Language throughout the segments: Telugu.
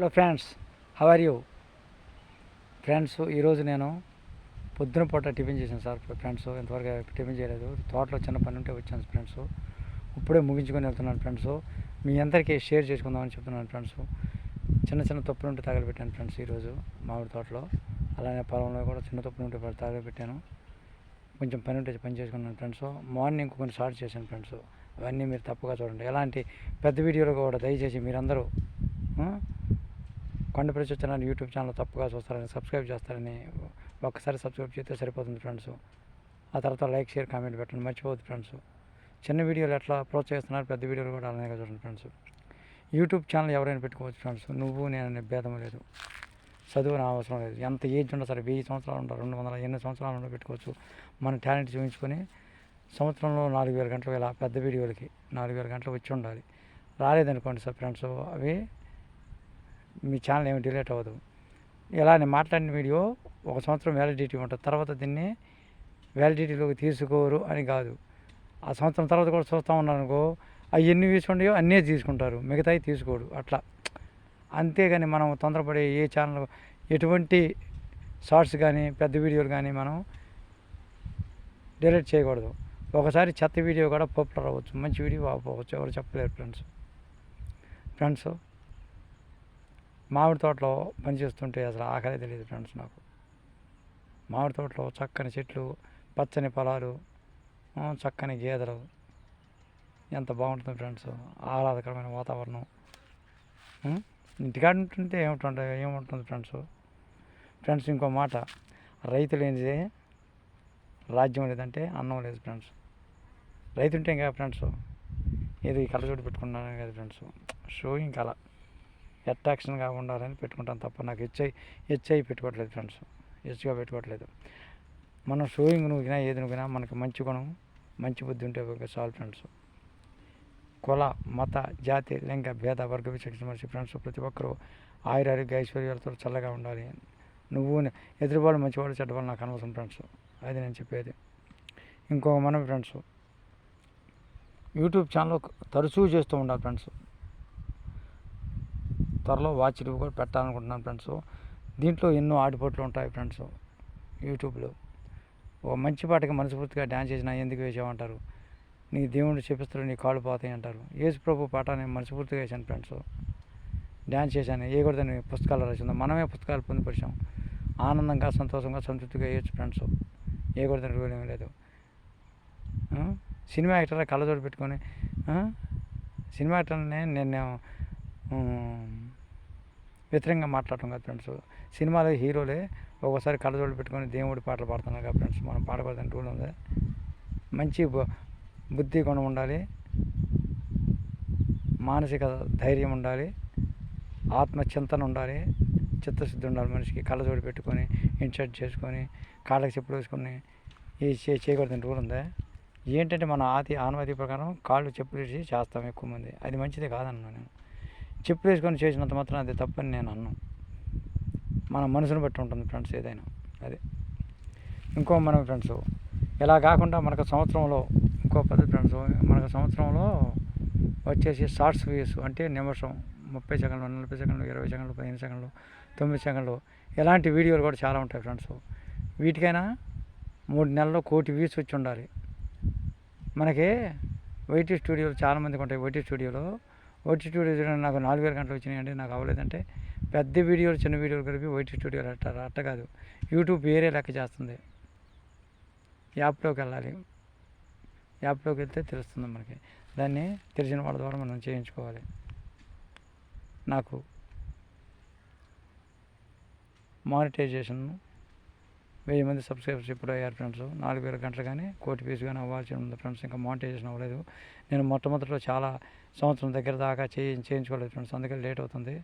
Hello friends how are you friends ఈరోజు నేను పొద్దున పూట టిఫిన్ చేశాను సార్. ఫ్రెండ్స్ ఇంతవరకు టిఫిన్ చేయలేదు. తోటలో చిన్న పని ఉంటే వచ్చాను ఫ్రెండ్స్ ఇప్పుడే ముగించుకొని వెళ్తున్నాను ఫ్రెండ్స్ మీ అందరికీ షేర్ చేసుకుందామని చెప్తున్నాను ఫ్రెండ్స్ చిన్న చిన్న తప్పులు ఉంటే తగలబెట్టాను ఫ్రెండ్స్ ఈరోజు మామిడి తోటలో. అలానే పొలంలో కూడా చిన్న తప్పులు ఉంటే తగలబెట్టాను. కొంచెం పని ఉంటే పని చేసుకున్నాను ఫ్రెండ్స్ మార్నింగ్ కొన్ని షార్ట్ చేశాను ఫ్రెండ్స్ అవన్నీ మీరు తప్పుగా చూడండి. ఎలాంటి పెద్ద వీడియోలు కూడా దయచేసి మీరందరూ పండు కొండపల్లి యూట్యూబ్ ఛానల్ తప్పుగా చూస్తారని సబ్స్క్రైబ్ చేస్తారని ఒక్కసారి సబ్స్క్రైబ్ చేస్తే సరిపోతుంది ఫ్రెండ్స్ ఆ తర్వాత లైక్ షేర్ కామెంట్ పెట్టండి. మర్చిపోవద్దు ఫ్రెండ్స్ చిన్న వీడియోలు ఎట్లా ప్రోత్సహిస్తున్నారు పెద్ద వీడియోలు కూడా అలానే చూడండి ఫ్రెండ్స్ యూట్యూబ్ ఛానల్ ఎవరైనా పెట్టుకోవచ్చు ఫ్రెండ్స్ నువ్వు నేను భేదం లేదు. చదువు నా అవసరం లేదు. ఎంత ఏజ్ ఉండదు సరే వెయ్యి సంవత్సరాలు ఉండవు రెండు వందల ఎన్ని సంవత్సరాలు ఉన్నా పెట్టుకోవచ్చు. మన టాలెంట్ చూపించుకొని సంవత్సరంలో నాలుగు వేల గంటలు ఇలా పెద్ద వీడియోలకి నాలుగు వేల గంటలు వచ్చి ఉండాలి. రాలేదనుకోండి సార్ ఫ్రెండ్స్ అవి మీ ఛానల్ ఏమి డిలీట్ అవ్వదు. ఇలా నేను మాట్లాడిన వీడియో ఒక సంవత్సరం వ్యాలిడిటీ ఉంటుంది. తర్వాత దీన్ని వ్యాలిడిటీలోకి తీసుకోరు అని కాదు. ఆ సంవత్సరం తర్వాత కూడా చూస్తూ ఉన్నాను అనుకో అవి ఎన్ని వ్యూస్ అన్నీ తీసుకుంటారు. మిగతాయి తీసుకోడు. అట్లా. అంతేగాని మనం తొందరపడే ఏ ఛానల్ ఎటువంటి షార్ట్స్ కానీ పెద్ద వీడియోలు కానీ మనం డిలీట్ చేయకూడదు. ఒకసారి చెత్త వీడియో కూడా పాపులర్ అవ్వచ్చు. మంచి వీడియో అవ్వచ్చు. ఎవరు చెప్పలేరు ఫ్రెండ్స్. ఫ్రెండ్స్ మామిడి తోటలో పనిచేస్తుంటే అసలు ఆకలి తెలియదు ఫ్రెండ్స్ నాకు. మామిడి తోటలో చక్కని చెట్లు పచ్చని పొలాలు చక్కని గేదెలు. ఎంత బాగుంటుంది ఫ్రెండ్స్ ఆహ్లాదకరమైన వాతావరణం. ఇంటికాడ ఉంటుంటే ఏముంటుంది ఏముంటుంది ఫ్రెండ్స్? ఫ్రెండ్స్ ఇంకో మాట. రైతు లేనిదే రాజ్యం లేదంటే అన్నం లేదు ఫ్రెండ్స్. రైతు ఉంటే ఇంకా ఫ్రెండ్స్ ఏదో ఈ కళ్ళజోడు పెట్టుకున్నాను కదా ఫ్రెండ్స్. ఇంకా అలా అట్రాక్షన్గా ఉండాలని పెట్టుకుంటాను తప్ప నాకు హెచ్ఐ హెచ్ఐ పెట్టుకోవట్లేదు ఫ్రెండ్స్. హెచ్గా పెట్టుకోవట్లేదు. మనం షోయింగ్ నువ్వుకినా ఏది నువ్వుకినా మనకి మంచి గుణం మంచి బుద్ధి ఉంటే ఒక చాలు ఫ్రెండ్స్. కుల మత జాతి లింగ భేద వర్గ విచక్షణ మనిషి ఫ్రెండ్స్ ప్రతి ఒక్కరూ ఆయుర ఆరోగ్య ఐశ్వర్యాలతో చల్లగా ఉండాలి. నువ్వు ఎదురువాళ్ళు మంచివాళ్ళు చెడ్డవాళ్ళు నాకు అనవసరం ఫ్రెండ్స్. అది నేను చెప్పేది. ఇంకో మనం ఫ్రెండ్స్ యూట్యూబ్ ఛానల్ తరచూ చేస్తూ ఉండాలి ఫ్రెండ్స్. త్వరలో వాచ్ రివ్యూ కూడా పెట్టాలనుకుంటున్నాను ఫ్రెండ్స్. దీంట్లో ఎన్నో ఆడిపోట్లు ఉంటాయి ఫ్రెండ్స్ యూట్యూబ్లో. ఒక మంచి పాటకి మనస్ఫూర్తిగా డ్యాన్స్ చేసినా ఎందుకు వేసామంటారు నీ దేవుడు చెప్పిస్తారు నీ కాళ్ళు పోతాయి అంటారు. యేసు ప్రభు పాట నేను మనస్ఫూర్తిగా వేశాను ఫ్రెండ్స్. డ్యాన్స్ చేశాను ఏ కూడదని పుస్తకాలు రాసిందో. మనమే పుస్తకాలు పొందుపరిచాం. ఆనందంగా సంతోషంగా సంతృప్తిగా వేయచ్చు ఫ్రెండ్స్. ఏ కూడా రూల్ లేదు. సినిమా యాక్టర్ కళ్ళజోడు పెట్టుకొని సినిమా యాక్టర్ని నేను వ్యతిరేకంగా మాట్లాడటం కాదు ఫ్రెండ్స్. సినిమాలో హీరోలే ఒక్కోసారి కళ్ళజోళ్ళు పెట్టుకొని దేవుడి పాటలు పాడుతున్నారు కదా ఫ్రెండ్స్. మనం పాడకూడదని రూల్ ఉంది. మంచి బుద్ధి గుణం ఉండాలి. మానసిక ధైర్యం ఉండాలి. ఆత్మచింతన ఉండాలి. చిత్తశుద్ధి ఉండాలి మనిషికి. కళ్ళజోడు పెట్టుకొని ఇన్షర్ట్ చేసుకొని కాళ్ళకి చెప్పులు వేసుకొని ఈ చే- చేయకూడదని రూల్ ఉందా? ఏంటంటే మన ఆతి ఆనవాది ప్రకారం కాళ్ళు చెప్పులు వేసి చేస్తాం ఎక్కువ మంది. అది మంచిది కాదన్నా నేను. చెప్పు వేసుకొని చేసినంత మాత్రం అది తప్పని నేను అన్నాను మన మనసును బట్టి ఉంటుంది ఫ్రెండ్స్ ఏదైనా. అదే. ఇంకో మనం ఫ్రెండ్స్ ఇలా కాకుండా మనకు సంవత్సరంలో ఇంకో పద్ధతి ఫ్రెండ్స్ మనకు సంవత్సరంలో వచ్చేసి షార్ట్స్ వ్యూస్ అంటే నిమిషం ముప్పై సెకండ్లు నలభై సెకండ్లు ఇరవై సెకండ్లు పదిహేను సెకండ్లు తొమ్మిది సెకండ్లు ఇలాంటి వీడియోలు కూడా చాలా ఉంటాయి ఫ్రెండ్స్. వీటికైనా మూడు నెలల్లో కోటి వ్యూస్ వచ్చి ఉండాలి. మనకి వైటీ స్టూడియోలు చాలామందికి ఉంటాయి. వైటీ స్టూడియోలో వైటీ స్టూడియో నాకు నాలుగు గంటలు వచ్చినాయి అంటే నాకు అవ్వలేదంటే పెద్ద వీడియోలు చిన్న వీడియోలు కలిపి వైటీ స్టూడియోలు అట్ట అట్ట కాదు. యూట్యూబ్ వేరే లెక్క చేస్తుంది. యాప్లోకి వెళ్ళాలి. యాప్లోకి వెళ్తే తెలుస్తుంది మనకి. దాన్ని తెలిసిన వాళ్ళ ద్వారా మనం చేయించుకోవాలి. నాకు మానిటైజేషన్ వెయ్యి మంది సబ్స్క్రైబర్స్ ఇప్పుడు అయ్యారు ఫ్రెండ్స్. నాలుగు వేల గంటలు కానీ కోటి పీస్ కానీ అవ్వాల్సి ఉంది ఫ్రెండ్స్. ఇంకా మోనిటైజేషన్ అవ్వలేదు. నేను మొట్టమొదటిలో చాలా సంవత్సరం దగ్గర దాకా చేయి చేయించుకోలేదు ఫ్రెండ్స్. అందుకే లేట్ అవుతుంది.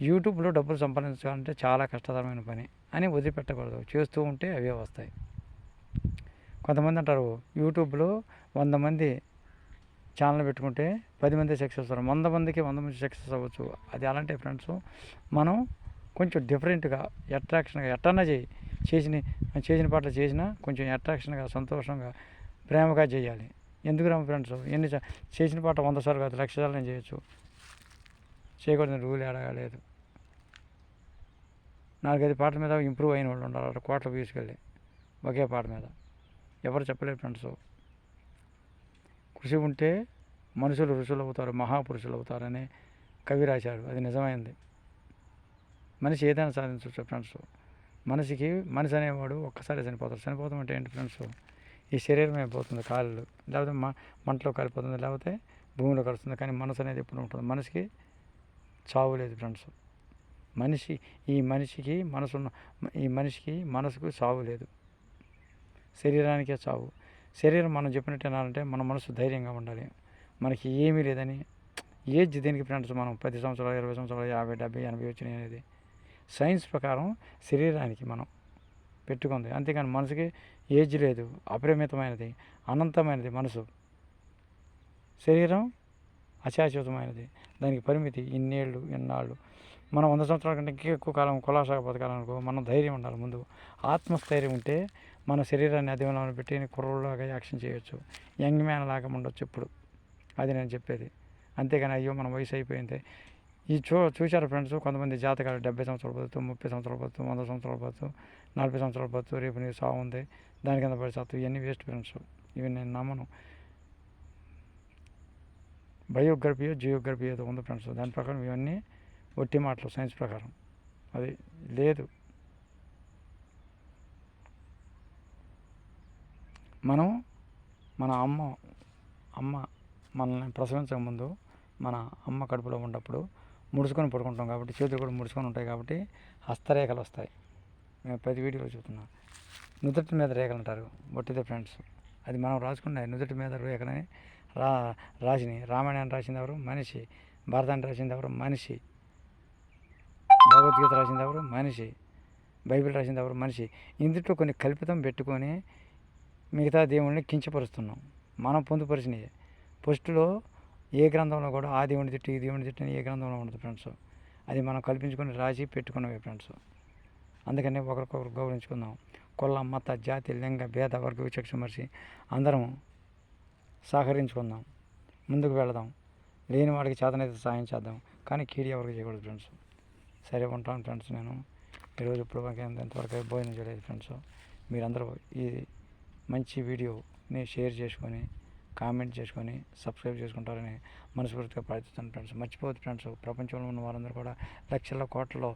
యూట్యూబ్లో డబ్బులు సంపాదించాలంటే చాలా కష్టతరమైన పని అని వదిలిపెట్టకూడదు. చేస్తూ ఉంటే అవే వస్తాయి. కొంతమంది అంటారు యూట్యూబ్లో వంద మంది ఛానల్ పెట్టుకుంటే పది మంది సక్సెస్ అవుతారు. వంద మందికి వంద మంది సక్సెస్ అవ్వచ్చు. అది అలాంటి ఫ్రెండ్స్ మనం కొంచెం డిఫరెంట్గా అట్రాక్షన్గా ఎట్టన్నా చేయి. చేసిన చేసిన పాటలు చేసినా కొంచెం అట్రాక్షన్గా సంతోషంగా ప్రేమగా చేయాలి. ఎందుకు రాము ఫ్రెండ్స్ ఎన్ని చేసిన పాట వంద సార్లు కాదు లక్ష సార్లు నేను చేయొచ్చు. చేయకూడదని రూల్ ఏడా లేదు నాలుగైదు పాటల మీద ఇంప్రూవ్ అయిన వాళ్ళు ఉండాలి అక్కడ వ్యూస్కి తీసుకెళ్ళి. ఒకే పాట మీద. ఎవరు చెప్పలేరు ఫ్రెండ్స్ కృషి ఉంటే మనుషులు ఋషులు అవుతారు మహాపురుషులు అవుతారని కవి రాశాడు అది నిజమైంది. మనిషి ఏదైనా సాధించవచ్చు ఫ్రెండ్స్ మనిషికి మనిషి అనేవాడు ఒక్కసారి చనిపోతాడు. చనిపోతాం అంటే ఏంటి ఫ్రెండ్స్ ఈ శరీరం అయిపోతుంది కాళ్ళు. లేకపోతే మ మంటలో కాలిపోతుంది లేకపోతే భూమిలో కలుస్తుంది. కానీ మనసు అనేది ఎప్పుడు ఉంటుంది? మనిషికి చావు లేదు ఫ్రెండ్స్ మనిషి ఈ మనిషికి మనసు ఈ మనిషికి మనసుకు చావు లేదు. శరీరానికే చావు. శరీరం మనం చెప్పినట్టు వినాలంటే మన మనసు ధైర్యంగా ఉండాలి. మనకి ఏమీ లేదని. ఏజ్ దేనికి ఫ్రెండ్స్ మనం పది సంవత్సరాలు ఇరవై సంవత్సరాలు యాభై డెబ్బై ఎనభై వచ్చినాయి అనేది. సైన్స్ ప్రకారం శరీరానికి మనం పెట్టుకుంది. అంతేకాని మనసుకి ఏజ్ లేదు అపరిమితమైనది అనంతమైనది మనసు. శరీరం అశాశ్వతమైనది. దానికి పరిమితి ఇన్నేళ్ళు ఇన్నాళ్ళు మనం వంద సంవత్సరాల కంటే ఇంకా ఎక్కువ కాలం కులాసాగా బతకాలనుకో మనం ధైర్యం ఉండాలి ముందు. ఆత్మస్థైర్యం ఉంటే మన శరీరాన్ని అధిమంలో పెట్టి కుర్రలాగా యాక్షన్ చేయొచ్చు. యంగ్ మ్యాన్ లాగా ఉండొచ్చు ఇప్పుడు అది నేను చెప్పేది. అంతేగాని అయ్యో మన వయసు అయిపోయింది. ఈ చూ చూశారు ఫ్రెండ్స్ కొంతమంది జాతకాలు డెబ్బై సంవత్సరాలు బతుకు ముప్పై సంవత్సరాలు బతుకు వంద సంవత్సరాలు బతుకు నలభై సంవత్సరాలు బతుకు రేపు నీకు సాగు ఉంది దాని కింద పడి సత్తు ఇవన్నీ వేస్ట్ ఫ్రెండ్స్ ఇవి నేను నమ్మను. బయోగ్రఫీ జియోగ్రఫీ ఏదో ఉంది ఫ్రెండ్స్ దాని ప్రకారం ఇవన్నీ ఒట్టి మాటలు సైన్స్ ప్రకారం. అది లేదు. మనం మన అమ్మ అమ్మ మనల్ని ప్రసవించక ముందు మన అమ్మ కడుపులో ఉన్నప్పుడు ముడుచుకొని పడుకుంటాం కాబట్టి చేతులు కూడా ముడుచుకొని ఉంటాయి కాబట్టి హస్తరేఖలు వస్తాయి. మేము ప్రతి వీడియోలో చూస్తున్నాం నుదుటి మీద రేఖలు అంటారు. బొట్టిదే ఫ్రెండ్స్. అది మనం రాసుకున్నాయి నుదుటి మీద రేఖలని రా రాసిని. రామాయణాన్ని రాసింది ఎవరు? మనిషి. భారతాన్ని రాసింది ఎవరు? మనిషి. భగవద్గీత రాసింది ఎవరు? మనిషి. బైబిల్ రాసింది ఎవరు? మనిషి. ఇందులో కొన్ని కల్పితం పెట్టుకొని మిగతా దేవుణ్ణి కించపరుస్తున్నాం. మనం పొందుపరిచినవి ఫస్ట్లో ఏ గ్రంథంలో కూడా ఆ దేవుని తిట్టు ఈ దేవుని తిట్టు అని ఏ గ్రంథంలో ఉండదు ఫ్రెండ్స్. అది మనం కల్పించుకొని రాసి పెట్టుకున్నవి ఫ్రెండ్స్. అందుకని ఒకరికొకరు గౌరవించుకుందాం. కుల మత జాతి లింగ భేద వర్గ విచక్ష మరిచి అందరం సహకరించుకుందాం. ముందుకు వెళదాం. లేని వాడికి చేతనైతే సహాయం చేద్దాం. కానీ కీడి ఎవరికి చేయకూడదు ఫ్రెండ్స్. సరే ఉంటాను ఫ్రెండ్స్ నేను. ఈరోజు ఇప్పుడు ఎంతవరకు భోజనం చేయలేదు ఫ్రెండ్స్. మీరందరూ ఈ మంచి వీడియోని షేర్ చేసుకొని కామెంట్ చేసుకొని సబ్స్క్రైబ్ చేసుకుంటారని మనస్ఫూర్తిగా ప్రార్థిస్తాను ఫ్రెండ్స్ మర్చిపోవద్దు ఫ్రెండ్స్ ప్రపంచంలో ఉన్న వారందరూ కూడా లక్షల కోట్లలో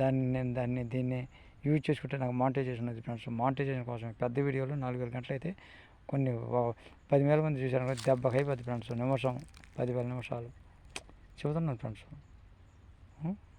దాన్ని నేను దాన్ని దీన్ని యూజ్ చేసుకుంటే నాకు మానిటైజేషన్ ఉంది ఫ్రెండ్స్ మానిటైజేషన్ కోసం పెద్ద వీడియోలు నాలుగు వేల గంటలు అయితే కొన్ని పదివేల మంది చూశారు. దెబ్బకి అయిపోద్ది ఫ్రెండ్స్ నిమిషం పదివేల నిమిషాలు. చెబుతున్నాను ఫ్రెండ్స్